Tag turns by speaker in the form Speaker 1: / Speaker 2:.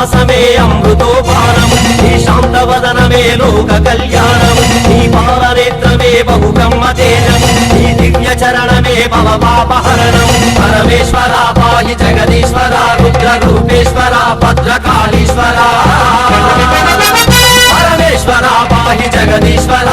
Speaker 1: మందహాసమే అమృతోపానం. నీ శాంతవదనమే లోక కళ్యాణం. నీ పాలనేత్రమే బహుకమ్మ తేజం. నీ దివ్య చరణమే భవ పాపహరణం పరమేశ్వర పాయి జగదీశ్వర రుద్ర రూపేశ్వర భద్రకాళీశ్వర. పరమేశ్వర పాయి జగదీశ్వర.